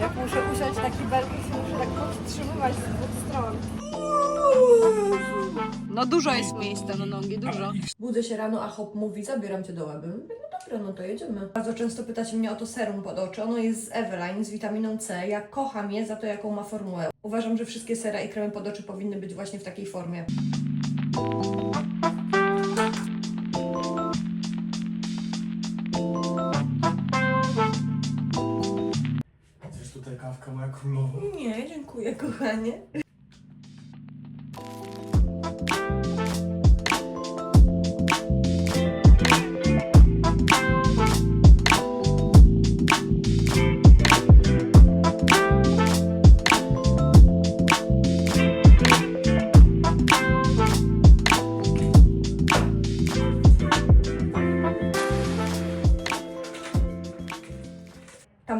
Jak muszę usiąść na kibelku, to muszę tak podtrzymywać z dwóch stron. No dużo jest miejsca na nogi, dużo. Budzę się rano, a hop mówi, zabieram cię do łeby. Mówię, no dobra, no to jedziemy. Bardzo często pytacie mnie o to serum pod oczy. Ono jest z Eveline, z witaminą C. Ja kocham je za to, jaką ma formułę. Uważam, że wszystkie sera i kremy pod oczy powinny być właśnie w takiej formie. Kawka moja królowa? Nie, dziękuję, kochanie.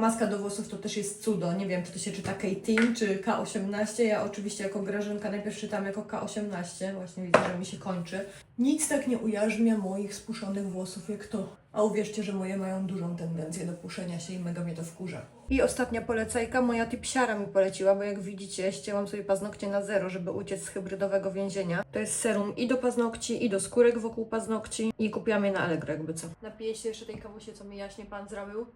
Maska do włosów to też jest cudo. Nie wiem, czy to się czyta K-Team, czy K18. Ja oczywiście jako Grażynka najpierw czytam jako K18. Właśnie widzę, że mi się kończy. Nic tak nie ujarzmia moich spuszonych włosów jak to. A uwierzcie, że moje mają dużą tendencję do puszenia się i mega mnie to wkurza. I ostatnia polecajka, moja typsiara mi poleciła, bo jak widzicie, ścięłam sobie paznokcie na zero, żeby uciec z hybrydowego więzienia. To jest serum i do paznokci, i do skórek wokół paznokci. I kupiłam je na Allegro, jakby co. Napiję się jeszcze tej kawusie, co mi jaśnie pan zrobił.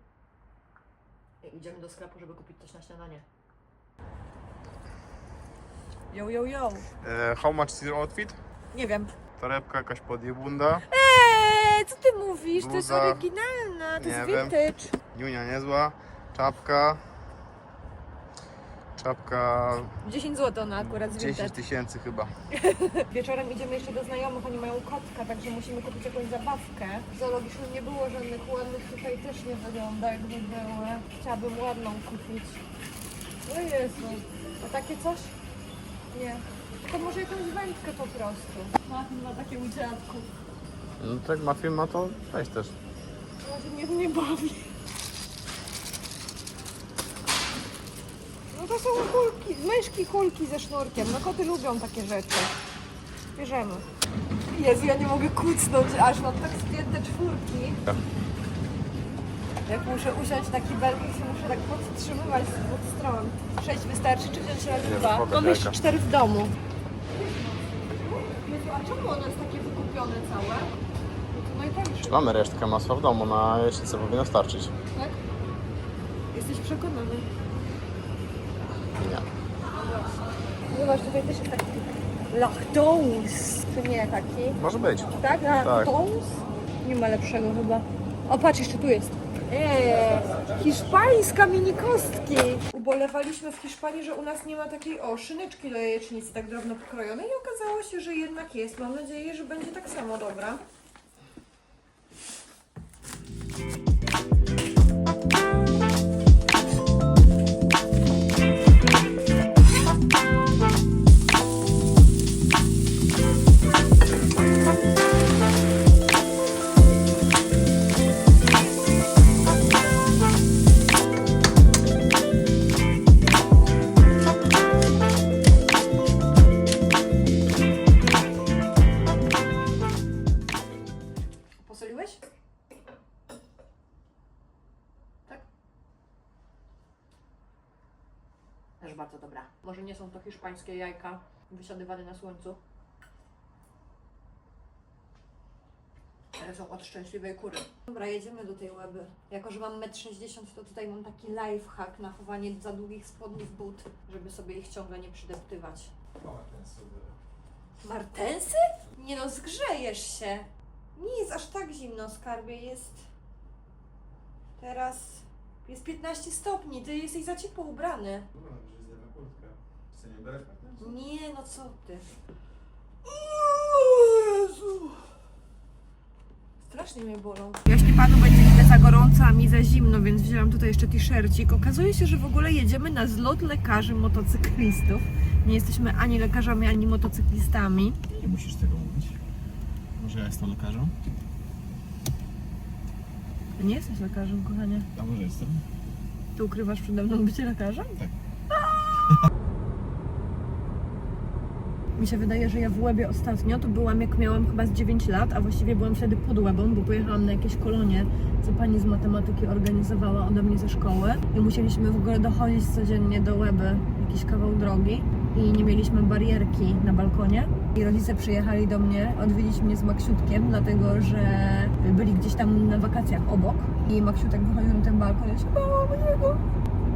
I Idziemy do sklepu, żeby kupić coś na śniadanie. Yo, yo, yo. E, how much is your outfit? Nie wiem. Torebka jakaś podjebunda. Eee, co ty mówisz? To jest Bluza. oryginalna, to Nie jest wiem. vintage. Niunia niezła. Czapka. Czapka 10 zł ona akurat z 10 vintage. tysięcy chyba. Wieczorem idziemy jeszcze do znajomych, oni mają kotka, także musimy kupić jakąś zabawkę. W zoologicznym nie było żadnych ładnych, tutaj też nie wygląda jakby były. Chciałabym ładną kupić. O Jezu, a takie coś? Nie. To może jakąś wędkę po prostu. Ma, ma takie udziałku. No tak ma film, ma to weź też. Może mnie nie bawi. To są kulki, myszki kulki ze sznurkiem. No koty lubią takie rzeczy. Bierzemy. Jezu, ja nie mogę kucnąć, aż mam tak spięte czwórki. Tak. Jak muszę usiąść na kibelku, to muszę tak podtrzymywać z dwóch stron. Sześć wystarczy, czy wziąć razy dwa? spoko, Mam jeszcze jajka. cztery w domu. Jezu, a czemu ono jest takie wykupione całe? No i tak. Mamy resztkę masła w domu, na jesience powinno starczyć. Tak? Jesteś przekonany? Nie. Zobacz, tutaj też jest taki lactose, czy nie taki? Może być. Tak? Lactose? Nie ma lepszego chyba. O, patrz, jeszcze tu jest. Eee, hiszpańska mini kostki. Ubolewaliśmy w Hiszpanii, że u nas nie ma takiej o szyneczki do jajecznicy tak drobno pokrojonej i okazało się, że jednak jest. Mam nadzieję, że będzie tak samo dobra. Bardzo dobra. Może nie są to hiszpańskie jajka wysiadywane na słońcu. Ale są od szczęśliwej kury. Dobra, jedziemy do tej łeby. Jako, że mam 1,60 m, to tutaj mam taki lifehack na chowanie za długich spodni w but, żeby sobie ich ciągle nie przydeptywać. Martensy? Nie no, zgrzejesz się. Nie jest aż tak zimno, skarbie. Jest. Teraz. Jest 15 stopni. Ty jesteś za ciepło ubrany. Dobra, kurtkę. Chcę nie berek? Nie, no co ty. Jezu. Strasznie mnie bolą. Jaśnie panu będzie mi za gorąco, a mi za zimno, więc wzięłam tutaj jeszcze t-shircik. Okazuje się, że w ogóle jedziemy na zlot lekarzy motocyklistów. Nie jesteśmy ani lekarzami, ani motocyklistami. Nie musisz tego mówić. Może ja jestem lekarzem? Nie jesteś lekarzem, kochanie. A może jestem? Ty ukrywasz przede mną bycie lekarzem? Tak. Mi się wydaje, że ja w Łebie ostatnio to byłam jak miałam chyba z 9 lat, a właściwie byłam wtedy pod Łebą, bo pojechałam na jakieś kolonie, co pani z matematyki organizowała ode mnie ze szkoły. I musieliśmy w ogóle dochodzić codziennie do Łeby, jakiś kawał drogi i nie mieliśmy barierki na balkonie. I rodzice przyjechali do mnie odwiedzić mnie z Maksiutkiem, dlatego że byli gdzieś tam na wakacjach obok. I Maksiutek wychodził na ten balkon i ja się bałam niego,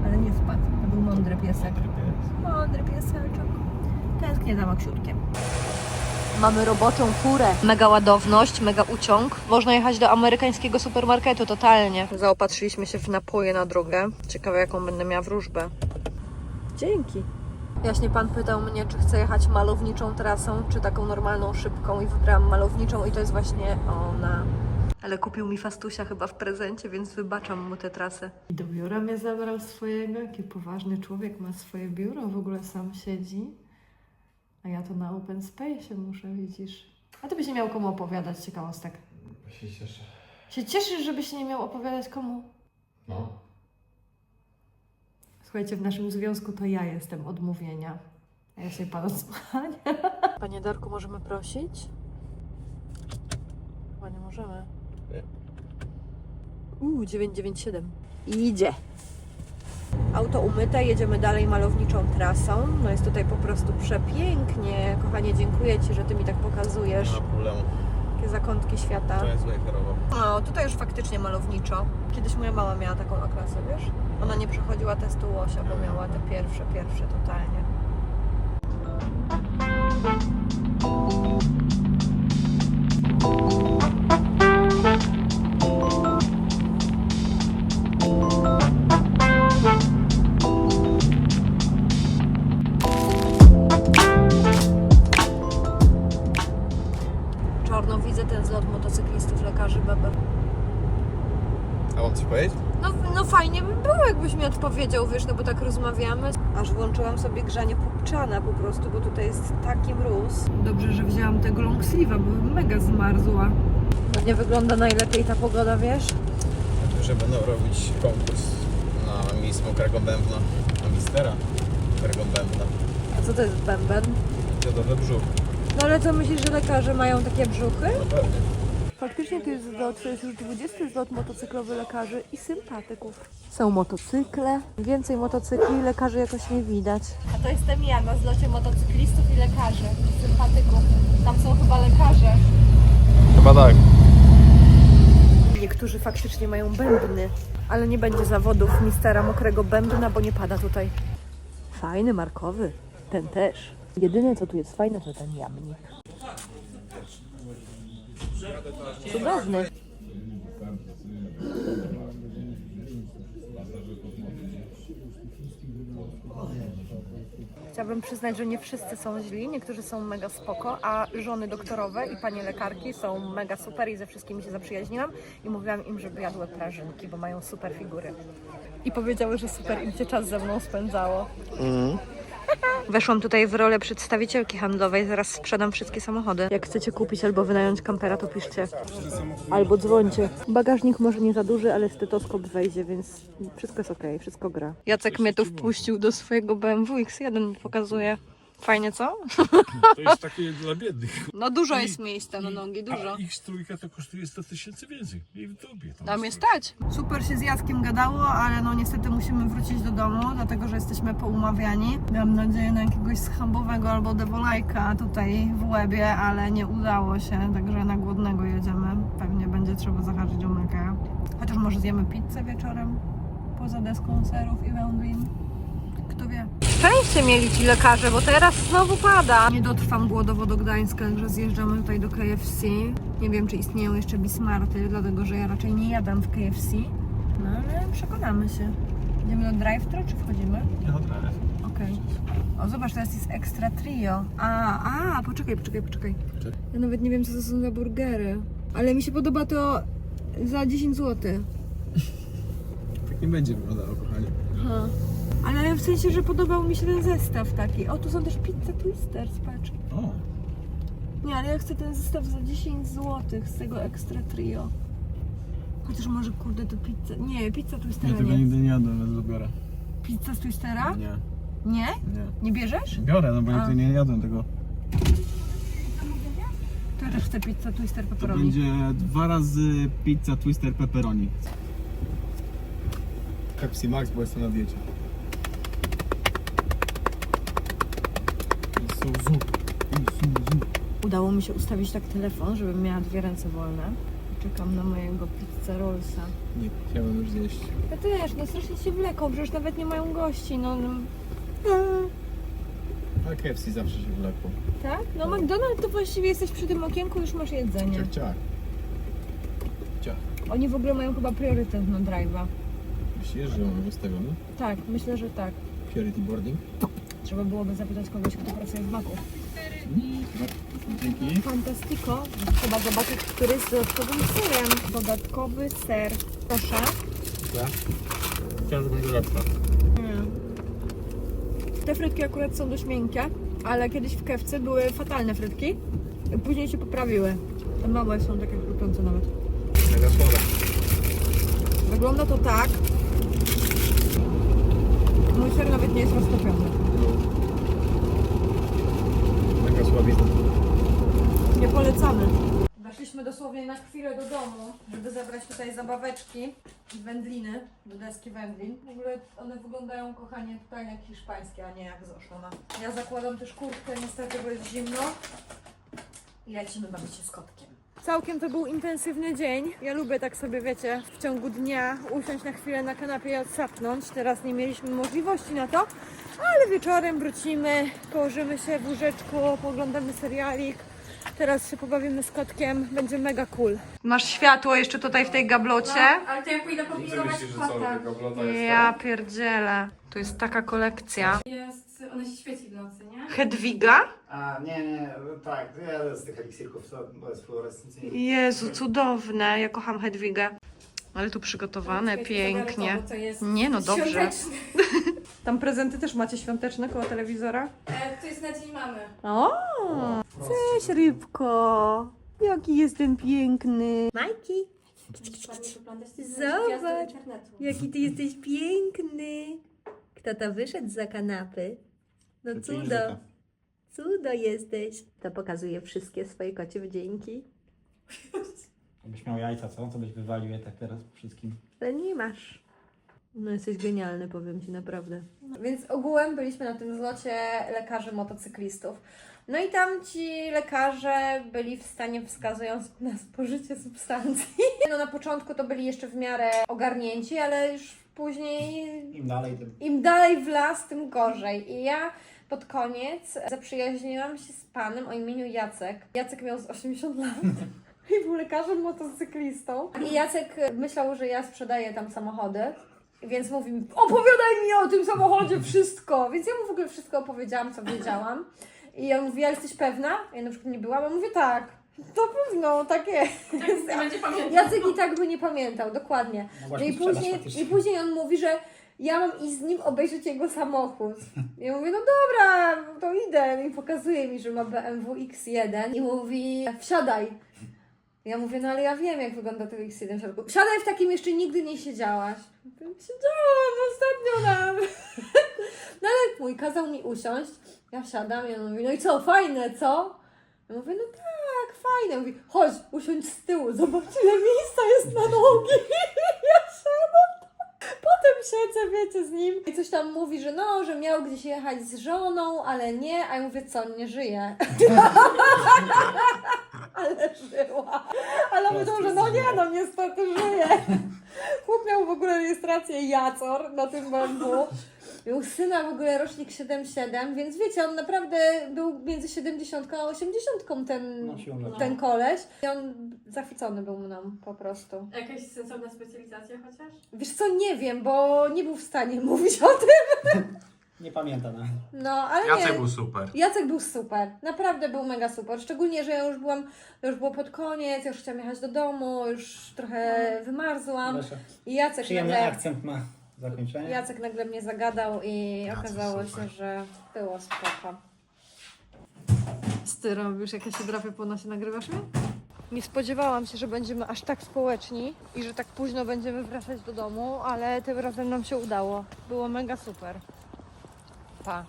ale nie wpadł, to był mądry piesek. Mądry pieseczek. Tęsknię za Maksiutkiem. Mamy roboczą furę. Mega ładowność, mega uciąg. Można jechać do amerykańskiego supermarketu totalnie. Zaopatrzyliśmy się w napoje na drogę. Ciekawe jaką będę miała wróżbę. Dzięki. Jaśnie pan pytał mnie, czy chcę jechać malowniczą trasą, czy taką normalną, szybką i wybrałam malowniczą i to jest właśnie ona. Ale kupił mi Fastusia chyba w prezencie, więc wybaczam mu tę trasę. I do biura mnie zabrał swojego. Jaki poważny człowiek ma swoje biuro, w ogóle sam siedzi. A ja to na open space muszę, widzisz. A ty byś nie miał komu opowiadać ciekawostek. się cieszę. Się cieszysz, żebyś nie miał opowiadać komu? No. Słuchajcie, w naszym związku to ja jestem od mówienia. A ja się pan odsłuchania. Panie Darku, możemy prosić? Chyba nie możemy. Nie. Uuu, 997. Idzie. Auto umyte, jedziemy dalej malowniczą trasą. No jest tutaj po prostu przepięknie. Kochanie, dziękuję Ci, że Ty mi tak pokazujesz. Nie ma problemu. Takie zakątki świata. To jest. No, tutaj już faktycznie malowniczo. Kiedyś moja mama miała taką A-klasę, wiesz? Ona nie przechodziła testu łosia, bo miała te pierwsze, pierwsze totalnie. Czarno A mam coś powiedzieć? No, no fajnie by było, jakbyś mi odpowiedział, wiesz, no bo tak rozmawiamy. Aż włączyłam sobie grzanie pupczana po prostu, bo tutaj jest taki mróz. Dobrze, że wzięłam tego long sleeve'a, bo bym mega zmarzła. Nie wygląda najlepiej ta pogoda, wiesz? Że będą robić konkurs na Miss Mokrego Bębna. Na Mistera Mokrego Bębna. A co to jest bęben? Jodowy brzuch. No ale co myślisz, że lekarze mają takie brzuchy? No pewnie. Faktycznie to jest zlot, to jest już 20 zlot motocyklowy lekarzy i sympatyków. Są motocykle, więcej motocykli, lekarzy jakoś nie widać. A to jestem ja na zlocie motocyklistów i lekarzy, sympatyków. Tam są chyba lekarze. Chyba tak. Niektórzy faktycznie mają bębny, ale nie będzie zawodów mistera mokrego bębna, bo nie pada tutaj. Fajny, markowy. Ten też. Jedyne co tu jest fajne to ten jamnik. Cudowny. Chciałabym przyznać, że nie wszyscy są źli, niektórzy są mega spoko, a żony doktorowe i panie lekarki są mega super i ze wszystkimi się zaprzyjaźniłam i mówiłam im, żeby jadły prażynki, bo mają super figury. I powiedziały, że super im się czas ze mną spędzało. Weszłam tutaj w rolę przedstawicielki handlowej, zaraz sprzedam wszystkie samochody. Jak chcecie kupić albo wynająć kampera, to piszcie. Albo dzwońcie. Bagażnik może nie za duży, ale stetoskop wejdzie, więc wszystko jest okej, wszystko gra. Jacek mnie tu wpuścił do swojego BMW X1 mi pokazuje. Fajnie, co? To jest takie dla biednych. No dużo jest miejsca na nogi, A dużo. ich trójka to kosztuje 100 tysięcy więcej. I w tobie. tam Dam je stoi. stać. Super się z Jackiem gadało, ale no niestety musimy wrócić do domu, dlatego że jesteśmy poumawiani. Miałam nadzieję na jakiegoś schambowego albo devolajka tutaj w łebie, ale nie udało się, także na głodnego jedziemy. Pewnie będzie trzeba zahaczyć o mekę. Chociaż może zjemy pizzę wieczorem poza deską serów i wędlin. Kto wie. Szczęście mieli ci lekarze, bo teraz znowu pada. Nie dotrwam głodowo do Gdańska, także zjeżdżamy tutaj do KFC. Nie wiem, czy istnieją jeszcze Bismarty, dlatego że ja raczej nie jadam w KFC. No ale przekonamy się. Idziemy do drive-thru, czy wchodzimy? Nie oddaję. Okej. O, zobacz, teraz jest extra trio. A, a, poczekaj, poczekaj, poczekaj. Ja nawet nie wiem, co to są za burgery. Ale mi się podoba to za 10 zł. Tak nie będzie wyglądało, kochanie. Aha. Ale w sensie, że podobał mi się ten zestaw taki. O, tu są też pizza twisters, patrz. O, Nie, ale ja chcę ten zestaw za 10 zł z tego extra trio. Chociaż może kurde to pizza. Nie, pizza twistera ja tego nie. nigdy nie jadłem, więc biorę. Pizza z twistera? Nie, Nie? nie. Nie bierzesz? Biorę, no bo A. nigdy nie jadłem tego. też chcę pizza twister To pepperoni. będzie dwa razy pizza twister pepperoni. Pepsi Max, bo jestem na diecie. Isuzu. Isuzu. Udało mi się ustawić tak telefon, żebym miała dwie ręce wolne. Czekam na mojego pizza rollsa. Nie, chciałem już zjeść. Ja też, no strasznie się wleką, przecież nawet nie mają gości, no. no. A KFC zawsze się wlekło. Tak? No McDonald's to właściwie jesteś przy tym okienku, już masz jedzenie. Ciach, ciach. Ciach. Oni w ogóle mają chyba priorytet na drive'a. Myślisz, że mamy wystawiony? Tak, myślę, że tak. Purity boarding? Trzeba byłoby zapytać kogoś, kto pracuje w Macu. Dzięki. Fantastico. Trzeba zobaczyć, który jest z dodatkowym serem. Dodatkowy ser. Proszę. Chciałem, żeby będzie lepsza. Nie. Te frytki akurat są dość miękkie, ale kiedyś w kewce były fatalne frytki. Później się poprawiły. Te małe są takie chrupiące nawet. Mega słabe. Wygląda to tak. Mój ser nawet nie jest roztopiony. Nie polecamy. Weszliśmy dosłownie na chwilę do domu, żeby zabrać tutaj zabaweczki i wędliny do deski wędlin. W ogóle one wyglądają, kochanie, tutaj jak hiszpańskie, a nie jak z Oszona. Ja zakładam też kurtkę niestety, bo jest zimno. I lecimy bawić się z kotkiem. Całkiem to był intensywny dzień. Ja lubię tak sobie, wiecie, w ciągu dnia usiąść na chwilę na kanapie i odsapnąć. Teraz nie mieliśmy możliwości na to, ale wieczorem wrócimy, położymy się w łóżeczku, poglądamy serialik. Teraz się pobawimy z kotkiem, będzie mega cool. Masz światło jeszcze tutaj w tej gablocie. Ale to ja pójdę kombinować kota. Ja pierdzielę. Tu jest taka kolekcja. Jest, ona się świeci w nocy, nie? Hedwiga? A, nie, nie, tak, ja z tych eliksirków to, to jest fluorescencyjny. Jezu, cudowne. Ja kocham Hedwigę. Ale tu przygotowane Świeci pięknie. to jest Nie no, dobrze. Tam prezenty też macie świąteczne koło telewizora? E, to jest na dzień mamy. O! Cześć rybko! Jaki jestem piękny! Majki! Ładnie wyglądasz. Ty jesteś Zobacz. internetu. Jaki ty jesteś piękny! Kto to wyszedł za kanapy? No cudo! Cudo jesteś! To pokazuje wszystkie swoje kocie wdzięki. Jakbyś miał jajca, co? To byś wywalił je tak teraz po wszystkim. Ale nie masz. No jesteś genialny, powiem Ci naprawdę. Więc ogółem byliśmy na tym zlocie lekarzy motocyklistów. No i tam ci lekarze byli w stanie wskazując na spożycie substancji. No na początku to byli jeszcze w miarę ogarnięci, ale już później Im dalej, tym im dalej w las, tym gorzej. I ja pod koniec zaprzyjaźniłam się z panem o imieniu Jacek. Jacek miał z 80 lat. I był lekarzem motocyklistą. I Jacek myślał, że ja sprzedaję tam samochody. Więc mówi mi, opowiadaj mi o tym samochodzie wszystko. Więc ja mu w ogóle wszystko opowiedziałam, co wiedziałam. I on mówi, a jesteś pewna? Ja na przykład nie byłam, a mówię tak. To pewno, tak jest. Nie będzie pamiętał. Jacek i tak by nie pamiętał, dokładnie. No mogłaś i później. I później on mówi, że ja mam iść z nim obejrzeć jego samochód. Ja mówię, no dobra, to idę. I pokazuje mi, że ma BMW X1 i mówi, wsiadaj. Ja mówię, no ale ja wiem, jak wygląda ten X1 w środku. Wsiadaj w takim jeszcze nigdy nie siedziałaś. Siedziałam ostatnio na... No ale mój kazał mi usiąść. Ja wsiadam i on mówi, no i co, fajne, co? Ja mówię, no tak, fajne. Mówi, chodź, usiądź z tyłu, zobacz ile miejsca jest na nogi. Potem siedzę, wiecie, z nim i coś tam mówi, że no, że miał gdzieś jechać z żoną, ale nie, a ja mówię, co, nie żyje. ale żyła. Ale myślą, że no nie, no niestety żyje. Rejestrację Jacor na tym BMW. Miał syna w ogóle rocznik 7-7, więc wiecie, on naprawdę był między 70 a 80 ten, No, ten koleś. I on zachwycony był mną po prostu. Jakaś sensowna specjalizacja chociaż? Wiesz co, nie wiem, bo nie był w stanie mówić o tym. Nie pamięta nawet. No, ale Jacek nie. był super. Jacek był super, naprawdę był mega super. Szczególnie, że ja już byłam, już było pod koniec, ja już chciałam jechać do domu, już trochę wymarzłam. Proszę. I Jacek Przyjemny nagle, akcent ma zakończenie. Jacek nagle mnie zagadał i Jacek okazało super. się, że było spoko. Ty robisz, jak ja się drapię po nosie, nagrywasz mnie? Nie spodziewałam się, że będziemy aż tak społeczni i że tak późno będziemy wracać do domu, ale tym razem nam się udało. Było mega super. Tá.